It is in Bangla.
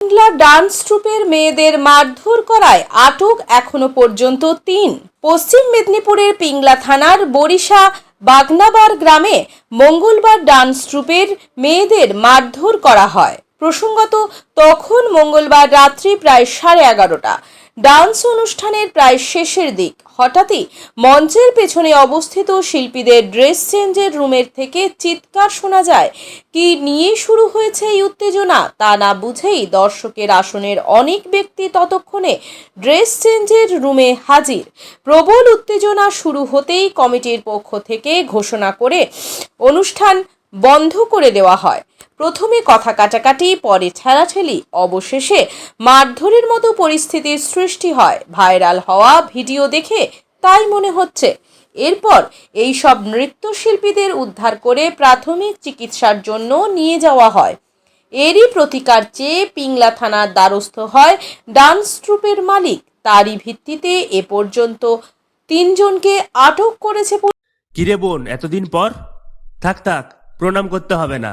বাংলা ডান্স ট্রুপের মেয়েদের মারধর করায় আটক এখনও পর্যন্ত তিন। পশ্চিম মেদিনীপুরের পিংলা থানার বরিশা বাগনাবার গ্রামে মঙ্গলবার ডান্স ট্রুপের মেয়েদের মারধর করা হয়। প্রসঙ্গত, তখন মঙ্গলবার রাত্রি প্রায় সাড়ে এগারোটা। ডান্স অনুষ্ঠানের প্রায় শেষের দিক। হঠাৎই মঞ্চের পেছনে অবস্থিত শিল্পীদের ড্রেস চেঞ্জের রুমের থেকে চিৎকার শোনা যায়, কি নিয়ে শুরু হয়েছে এই উত্তেজনা? তা না বুঝেই দর্শকের আসনের অনেক ব্যক্তি ততক্ষণে ড্রেস চেঞ্জের রুমে হাজির। প্রবল উত্তেজনা শুরু হতেই কমিটির পক্ষ থেকে ঘোষণা করে অনুষ্ঠান বন্ধ করে দেওয়া হয়। প্রথমে কথা কাটাকাটি, পরে ঠেলাঠেলি, অবশেষে মারধরের মতো পরিস্থিতির সৃষ্টি হয়। ভাইরাল হওয়া ভিডিও দেখে তাই মনে হচ্ছে। এরপর এই সব নৃত্যশিল্পীদের উদ্ধার করে প্রাথমিক চিকিৎসার জন্য নিয়ে যাওয়া হয়। এরই প্রতিকার চেয়ে পিংলা থানার দ্বারস্থ হয় ডান্স ট্রুপের মালিক। তারই ভিত্তিতে এ পর্যন্ত তিনজনকে আটক করেছে। কিরে বোন, এতদিন পর? থাক থাক, প্রণাম করতে হবে না।